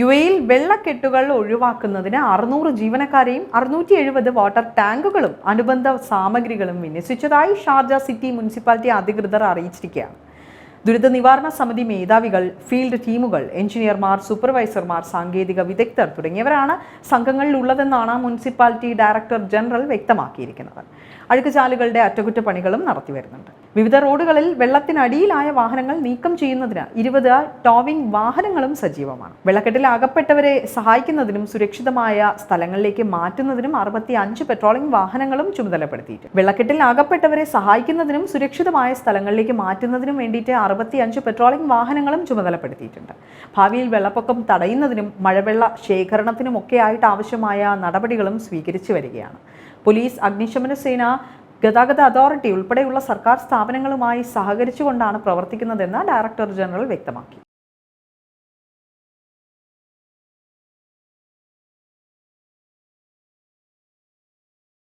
U എയിൽ വെള്ളക്കെട്ടുകൾ ഒഴിവാക്കുന്നതിന് അറുന്നൂറ് ജീവനക്കാരെയും അറുന്നൂറ്റി എഴുപത് വാട്ടർ ടാങ്കുകളും അനുബന്ധ സാമഗ്രികളും വിന്യസിച്ചതായി ഷാർജ സിറ്റി മുനിസിപ്പാലിറ്റി അധികൃതർ അറിയിച്ചിരിക്കുകയാണ്. ദുരിത നിവാരണ സമിതി മേധാവികൾ ഫീൽഡ് ടീമുകൾ എഞ്ചിനീയർമാർ സൂപ്പർവൈസർമാർ സാങ്കേതിക വിദഗ്ധർ തുടങ്ങിയവരാണ് സംഘങ്ങളിൽ ഉള്ളതെന്നാണ് മുനിസിപ്പാലിറ്റി ഡയറക്ടർ ജനറൽ വ്യക്തമാക്കിയിരിക്കുന്നത്. അഴുക്കുചാലുകളുടെ അറ്റകുറ്റപ്പണികളും നടത്തി വരുന്നുണ്ട് വിവിധ റോഡുകളിൽ വെള്ളത്തിനടിയിലായ വാഹനങ്ങൾ നീക്കം ചെയ്യുന്നതിന് ഇരുപത് ടോവിംഗ് വാഹനങ്ങളും സജീവമാണ്. വെള്ളക്കെട്ടിൽ അകപ്പെട്ടവരെ സഹായിക്കുന്നതിനും സുരക്ഷിതമായ സ്ഥലങ്ങളിലേക്ക് മാറ്റുന്നതിനും അറുപത്തി അഞ്ച് പെട്രോളിംഗ് വാഹനങ്ങളും ചുമതലപ്പെടുത്തിയിട്ടുണ്ട്. വെള്ളക്കെട്ടിൽ അകപ്പെട്ടവരെ സഹായിക്കുന്നതിനും സുരക്ഷിതമായ സ്ഥലങ്ങളിലേക്ക് മാറ്റുന്നതിനും വേണ്ടിയിട്ട് അറുപത്തി അഞ്ച് പെട്രോളിംഗ് വാഹനങ്ങളും ചുമതലപ്പെടുത്തിയിട്ടുണ്ട്. ഭാവിയിൽ വെള്ളപ്പൊക്കം തടയുന്നതിനും മഴവെള്ള ശേഖരണത്തിനുമൊക്കെ ആയിട്ട് ആവശ്യമായ നടപടികളും സ്വീകരിച്ചു വരികയാണ്. പോലീസ് അഗ്നിശമന സേന ഗതാഗത അതോറിറ്റി ഉൾപ്പെടെയുള്ള സർക്കാർ സ്ഥാപനങ്ങളുമായി സഹകരിച്ചുകൊണ്ടാണ് പ്രവർത്തിക്കുന്നതെന്ന് ഡയറക്ടർ ജനറൽ വ്യക്തമാക്കി.